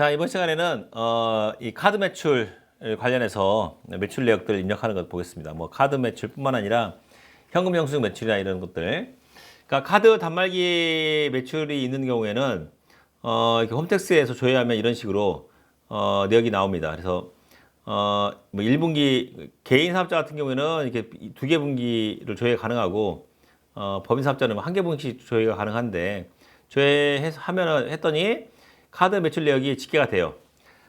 자, 이번 시간에는 어, 이 카드 매출 관련해서 매출 내역들을 입력하는 것 보겠습니다. 뭐 카드 매출뿐만 아니라 현금 영수증 매출이나 이런 것들. 그러니까 카드 단말기 매출이 있는 경우에는 어, 이렇게 홈택스에서 조회하면 이런 식으로 어, 내역이 나옵니다. 그래서 어, 뭐 1분기 개인 사업자 같은 경우에는 이렇게 두 개 분기를 조회 가능하고 어, 법인 사업자는 한 개 분기씩 조회가 가능한데 조회해서 하면은 했더니 카드 매출 내역이 집계가 돼요.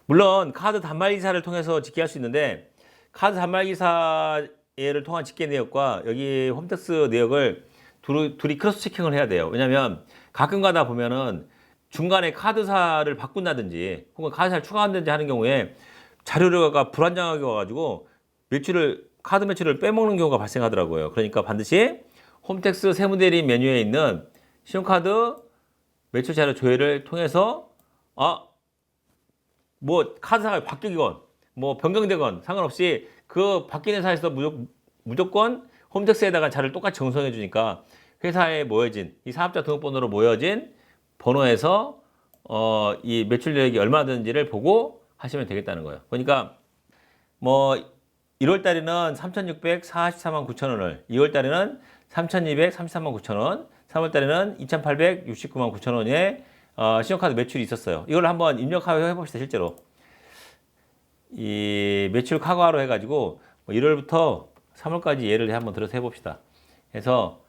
물론 카드 단말기사를 통해서 집계할 수 있는데 카드 단말기사를 통한 집계 내역과 여기 홈택스 내역을 둘이, 둘이 크로스 체킹을 해야 돼요. 왜냐하면 가끔 가다 보면은 중간에 카드사를 바꾼다든지 혹은 카드사를 추가한다든지 하는 경우에 자료가 불안정하게 와가지고 매출을 카드 매출을 빼먹는 경우가 발생하더라고요. 그러니까 반드시 홈택스 세무대리 메뉴에 있는 신용카드 매출 자료 조회를 통해서 아, 뭐 카드사가 바뀌건 뭐 변경되건 상관없이 그 바뀐 회사에서 무조, 무조건 홈택스에다가 자료를 똑같이 정성해 주니까 회사에 모여진 이 사업자 등록번호로 모여진 번호에서 어, 이 매출 내역이 얼마 되는지를 보고 하시면 되겠다는 거예요. 그러니까 뭐 1월 달에는 3,644만 9천 원을, 2월 달에는 3,233만 9천 원, 3월 달에는 2,869만 9천 원의 어, 신용카드 매출이 있었어요. 이걸 한번 입력하고 해봅시다, 실제로. 이 매출 카고하로 해가지고 뭐 1월부터 3월까지 예를 한번 들어서 해봅시다. 그래서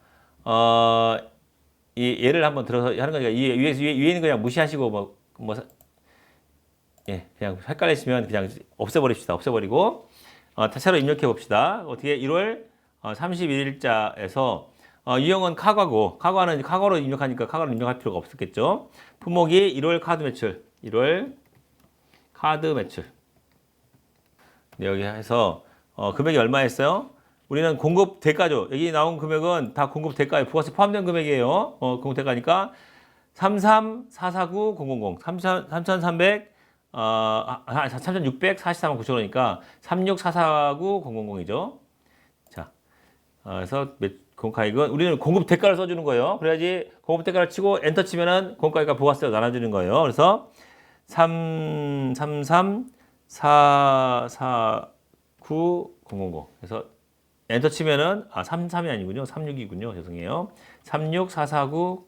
어, 이 예를 한번 들어서 하는 거니까 이 위에, 위에, 거 그냥 무시하시고 뭐, 뭐 사- 예, 그냥 헷갈리시면 그냥 없애버립시다. 없애버리고 어, 다 새로 입력해 봅시다. 어떻게 1월 어, 31일자에서 어, 유형은 카과고 카과는 카과로 입력하니까 카과로 입력할 필요가 없었겠죠. 품목이 1월 카드 매출, 1월 카드 매출. 네, 여기 해서 어, 금액이 얼마였어요? 우리는 공급 대가죠. 여기 나온 금액은 다 공급 대가에 부가세 포함된 금액이에요. 어, 공급 대가니까 33449 000 3300 어, 3,643만 9천 원이니까 36449 000이죠. 자, 어, 그래서 매- 공가액은 우리는 공급 대가를 써주는 거예요. 그래야지 공급 대가를 치고 엔터 치면은 공가액과 부가세로 나눠주는 거예요. 그래서 3, 3, 3, 4, 4, 9, 000. 그래서 엔터 치면은 아, 3, 3이 아니군요. 36이군요. 죄송해요. 36, 4, 4, 9,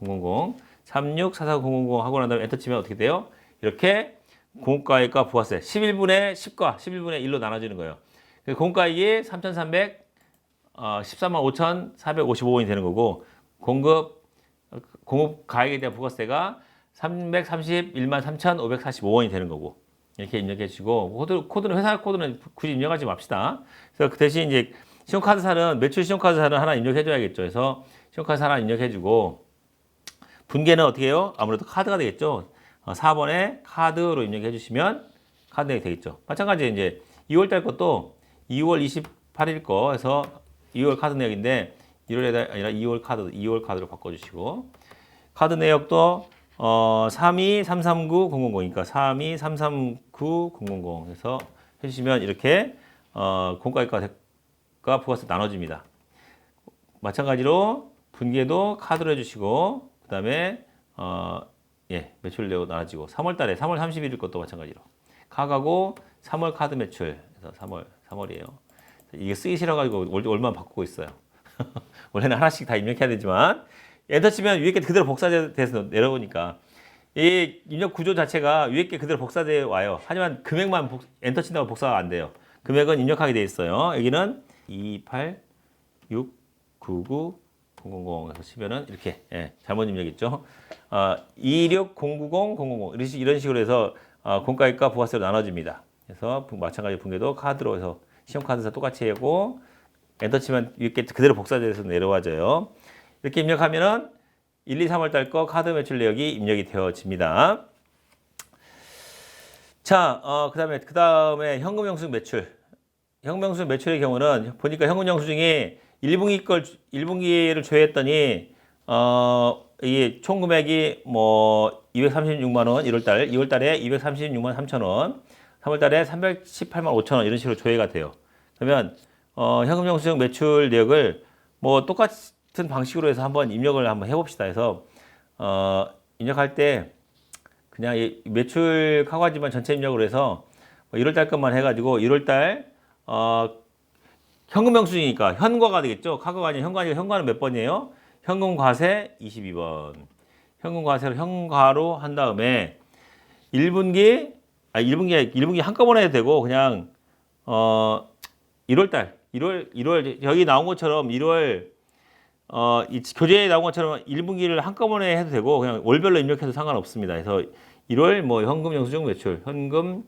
000. 36, 4, 4, 9, 000 하고 난 다음에 엔터 치면 어떻게 돼요? 이렇게 공가액과 부가세 11분의 10과 11분의 1로 나눠지는 거예요. 그 공가액이 3,300 어, 13만 5,455원이 되는 거고 공급 공급 가액에 대한 부가세가 331만 3,545원이 되는 거고 이렇게 입력해 주시고 코드, 코드는 회사 코드는 굳이 입력하지 맙시다. 그래서 그 대신 이제 신용카드사는 매출 신용카드사는 하나 입력해 줘야겠죠. 그래서 신용카드사 하나 입력해 주고 분계는 어떻게 해요? 아무래도 카드가 되겠죠. 어, 4번에 카드로 입력해 주시면 카드 내역이 되겠죠. 마찬가지 이제 2월 달 것도 2월 28일 거 해서 2월 카드 내역인데 1월에 아니라 2월 카드 2월 카드로 바꿔 주시고 카드 내역도 어 32339,000이니까 32339,000 해서 해 주시면 이렇게 어 공과액과 부가세 나눠집니다. 마찬가지로 분계도 카드로 해 주시고 그 다음에 어 예, 매출 내고 나눠지고 3월 달에 3월 31일 것도 마찬가지로 카가고 3월 카드 매출 그래서 3월 3월이에요. 이게 쓰기 싫어 가지고 월만 바꾸고 있어요. 원래는 하나씩 다 입력해야 되지만 엔터 치면 위에 게 그대로 복사돼서 내려오니까 이 입력 구조 자체가 위에 게 그대로 복사돼 와요. 하지만 금액만 복- 엔터 친다고 복사가 안 돼요. 금액은 입력하게 돼 있어요. 여기는 28 6 99 000에서 치면은 이렇게 예, 잘못 입력했죠. 어, 26090 000 이런, 식으로 해서 어, 공가액과 부가세로 나눠집니다. 그래서 부- 마찬가지 분계도 카드로 해서 신용카드사 똑같이 하고 엔터 치면 이렇게 그대로 복사돼서 내려와져요. 이렇게 입력하면은 1, 2, 3월 달 거 카드 매출 내역이 입력이 되어집니다. 자, 어, 그 다음에 그 다음에 현금 영수증 매출. 현금 영수증 매출의 경우는 보니까 현금 영수증이 1분기 걸 1분기를 조회했더니 어, 이게 총 금액이 뭐 236만 원 1월 달, 2월 달에 236만 3천 원, 3월 달에 318만 5천 원 이런 식으로 조회가 돼요. 그러면 어, 현금 영수증 매출 내역을 뭐 똑같은 방식으로 해서 한번 입력을 한번 해봅시다. 해서 어, 입력할 때 그냥 이 매출 카고하지만 전체 입력을 해서 1월 달 것만 해가지고 1월 달 어, 현금 영수증이니까 현과가 되겠죠. 카고가 아니라 현과 아니라 현과는 몇 번이에요? 현금 과세 22번. 현금 과세를 현과로 한 다음에 1분기 아 1분기 1분기 한꺼번에 해도 되고 그냥 어 1월 달 1월 1월 여기 나온 것처럼 1월 어, 이 교재에 나온 것처럼 1분기를 한꺼번에 해도 되고 그냥 월별로 입력해도 상관없습니다. 그래서 1월 뭐 현금 영수증 매출, 현금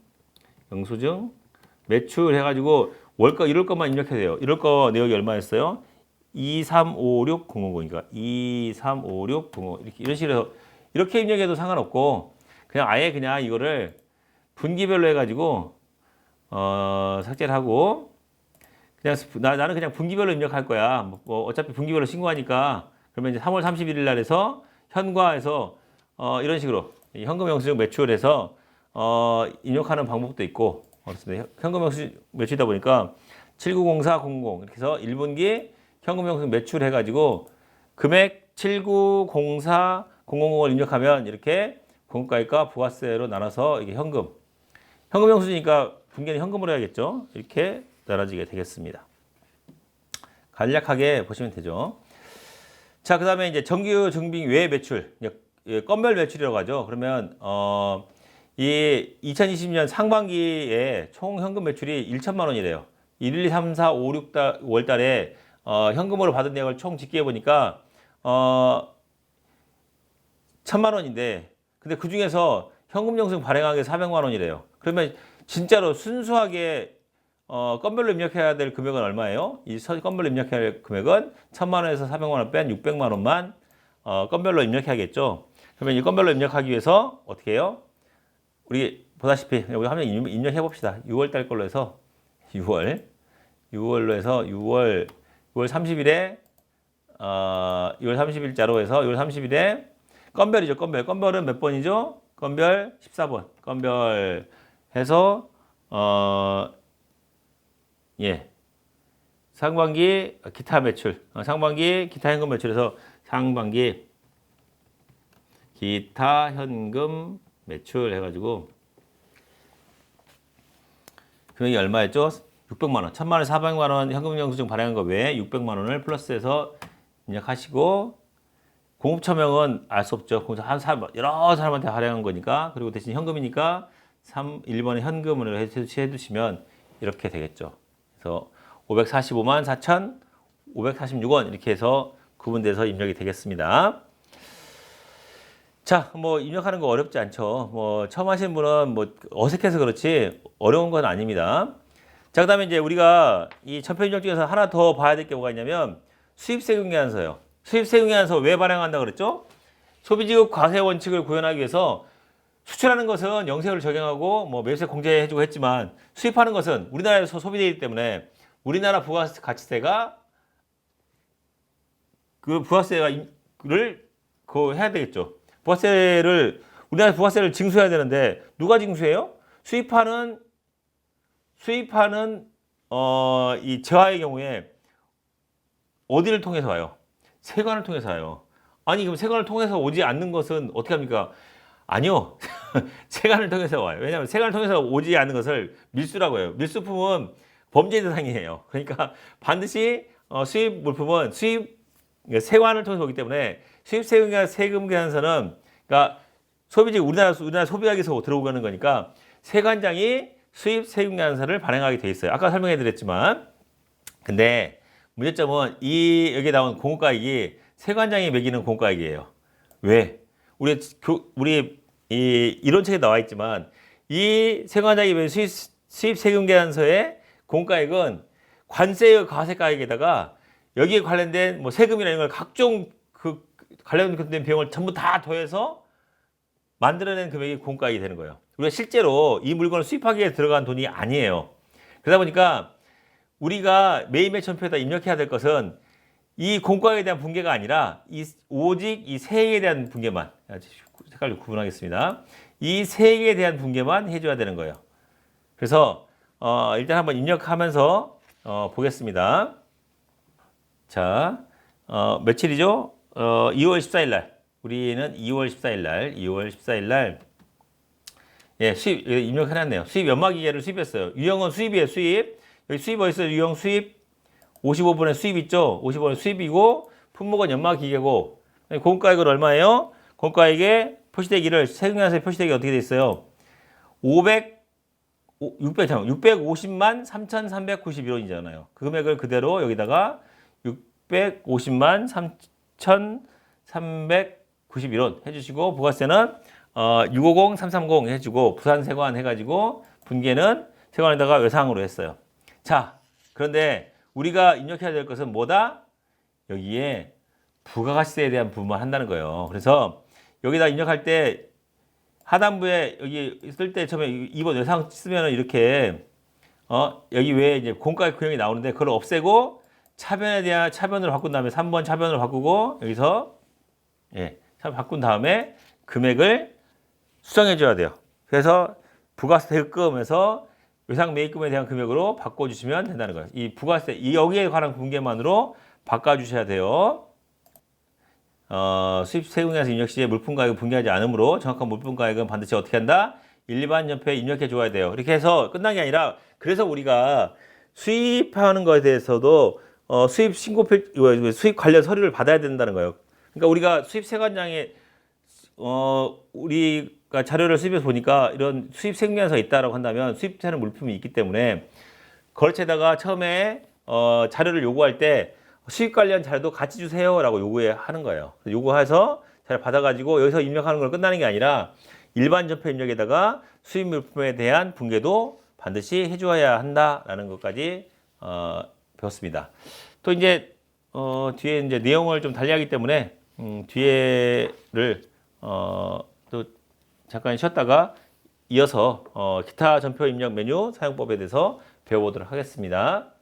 영수증 매출 해가지고 월거 1월 것만 입력해도 돼요. 1월 거 내역이 얼마였어요? 2356000이니까 2356000 이렇게 이런 식으로 이렇게 입력해도 상관없고 그냥 아예 그냥 이거를 분기별로 해가지고 어, 삭제를 하고 그냥 스- 나, 나는 그냥 분기별로 입력할 거야. 뭐, 뭐 어차피 분기별로 신고하니까 그러면 이제 3월 31일 날에서 현과에서 어, 이런 식으로 이 현금 영수증 매출해서 어, 입력하는 방법도 있고 어, 그렇습니다. 현- 현금 영수증 매출이다 보니까 790400 이렇게 해서 1분기 현금 영수증 매출 해 가지고 금액 790400을 입력하면 이렇게 공과액과 부가세로 나눠서 이게 현금 현금 영수증이니까 분기는 현금으로 해야겠죠. 이렇게 나눠지게 되겠습니다. 간략하게 보시면 되죠. 자, 그 다음에 이제 정규 증빙 외 매출, 예, 건별 매출이라고 하죠. 그러면 어, 이 2020년 상반기에 총 현금 매출이 1천만 원이래요. 1, 2, 3, 4, 5, 6 달, 5월 달에 어, 현금으로 받은 내역을 총 집계해 보니까 어, 천만 원인데 근데 그 중에서 현금 영수증 발행하기 400만 원이래요. 그러면 진짜로 순수하게 어, 건별로 입력해야 될 금액은 얼마예요? 이 서- 건별로 입력해야 할 금액은 천만 원에서 400만 원뺀 600만 원만 어, 건별로 입력해야겠죠. 그러면 이 건별로 입력하기 위해서 어떻게 해요? 우리 보다시피 한번 입- 입력해 봅시다. 6월 달 걸로 해서 6월 6월로 해서 6월 6월 30일에 어, 6월 30일자로 해서 6월 30일에 건별이죠. 건별. 건별은 몇 번이죠? 건별 14번. 건별 해서 어 예. 상반기 기타 매출. 어, 상반기 기타 현금 매출에서 상반기 기타 현금 매출 해가지고 금액이 얼마였죠? 600만 원. 1000만 원, 400만 원 현금 영수증 발행한 거 외에 600만 원을 플러스해서 입력하시고 공업처명은 알 수 없죠. 한 사람 여러 사람한테 발행한 거니까 그리고 대신 현금이니까 3 1번에 현금으로 해- 해두시면 이렇게 되겠죠. 그래서 545만 4천 546원 이렇게 해서 구분돼서 입력이 되겠습니다. 자, 뭐 입력하는 거 어렵지 않죠. 뭐 처음 하시는 분은 뭐 어색해서 그렇지 어려운 건 아닙니다. 자, 그다음에 이제 우리가 이 천표 입력 중에서 하나 더 봐야 될 게 뭐가 있냐면 수입세 경계한서요. 수입세 경계한서 왜 발행한다 그랬죠? 소비지급 과세 원칙을 구현하기 위해서 수출하는 것은 영세를 적용하고 뭐 매수세 공제해주고 했지만 수입하는 것은 우리나라에서 소비되기 때문에 우리나라 부가가치세가 그 부가세가를 그 해야 되겠죠. 부가세를 우리나라 부가세를 징수해야 되는데 누가 징수해요? 수입하는 수입하는 어, 이 재화의 경우에 어디를 통해서 와요? 세관을 통해서 와요. 아니 그럼 세관을 통해서 오지 않는 것은 어떻게 합니까? 아니요. 세관을 통해서 와요. 왜냐하면 세관을 통해서 오지 않는 것을 밀수라고 해요. 밀수품은 범죄 대상이에요. 그러니까 반드시 어, 수입 물품은 수입 그러니까 세관을 통해서 오기 때문에 수입 세금과 세금 계산서는 그러니까 소비지 우리나라 우리나라 소비하기에서 들어오는 거니까 세관장이 수입 세금 계산서를 발행하게 돼 있어요. 아까 설명해 드렸지만 근데 문제점은 이 여기에 나온 공과액이 세관장이 매기는 공과액이에요. 왜? 우리 교, 우리 이 이론책에 나와 있지만 이 매긴 수입 수입 세금 계산서의 공과액은 관세의 과세가액에다가 여기에 관련된 뭐 세금이나 이런 걸 각종 그 관련된 비용을 전부 다 더해서 만들어낸 금액이 공과액이 되는 거예요. 우리가 실제로 이 물건을 수입하기 위해 들어간 돈이 아니에요. 그러다 보니까 우리가 매일매일 천표에다 입력해야 될 것은 이 공과에 대한 분계가 아니라 이 오직 이 세액에 대한 분계만 색깔로 구분하겠습니다. 이 세액에 대한 분계만 해줘야 되는 거예요. 그래서 어, 일단 한번 입력하면서 어, 보겠습니다. 자, 어, 며칠이죠? 어, 2월 14일 날. 우리는 2월 14일 날, 2월 14일 날 예, 수입 입력해놨네요. 수입 연마기계를 수입했어요. 유형은 수입이에요, 수입. 여기 수입 어디 있어요? 유형 수입. 55분의 수입 있죠? 55분의 수입이고 품목은 연마 기계고 공가액은 얼마예요? 공가액에 표시대기를 세금연세 표시대기 어떻게 돼 있어요? 500 600 잠깐 650만 3,391원이잖아요. 그 금액을 그대로 여기다가 650만 3,391원 해주시고 부가세는 어, 650, 330 해주고 부산 세관 해가지고 분계는 세관에다가 외상으로 했어요. 자, 그런데 우리가 입력해야 될 것은 뭐다? 여기에 부가가치세에 대한 부분만 한다는 거예요. 그래서 여기다 입력할 때 하단부에 여기 쓸 때 처음에 2번 외상 쓰면은 이렇게 어 여기 왜 이제 공가의 구형이 나오는데 그걸 없애고 차변에 대한 차변으로 바꾼 다음에 3번 차변으로 바꾸고 여기서 예, 차 바꾼 다음에 금액을 수정해 줘야 돼요. 그래서 부가세 대금에서 외상 매입금에 대한 금액으로 바꿔 주시면 된다는 거예요. 이 부가세 이 여기에 관한 분계만으로 바꿔 주셔야 돼요. 어, 수입 세금에서 입력 시에 물품 가액을 분개하지 않으므로 정확한 물품 가액은 반드시 어떻게 한다? 일반 연표에 입력해 줘야 돼요. 이렇게 해서 끝난 게 아니라 그래서 우리가 수입하는 것에 대해서도 어, 수입 신고 필 이거 수입 관련 서류를 받아야 된다는 거예요. 그러니까 우리가 수입 세관장에 어, 우리 가 자료를 수입해서 보니까 이런 수입 세금계산서가 있다라고 한다면 수입되는 물품이 있기 때문에 거래처에다가 처음에 어, 자료를 요구할 때 수익 관련 자료도 같이 주세요라고 요구해 하는 거예요. 요구해서 자료 받아가지고 여기서 입력하는 걸 끝나는 게 아니라 일반 전표 입력에다가 수입 물품에 대한 분계도 반드시 해주어야 한다라는 것까지 어, 배웠습니다. 또 이제 어, 뒤에 이제 내용을 좀 달리하기 때문에 음, 뒤에를 어, 또 잠깐 쉬었다가 이어서 어, 기타 전표 입력 메뉴 사용법에 대해서 배워보도록 하겠습니다.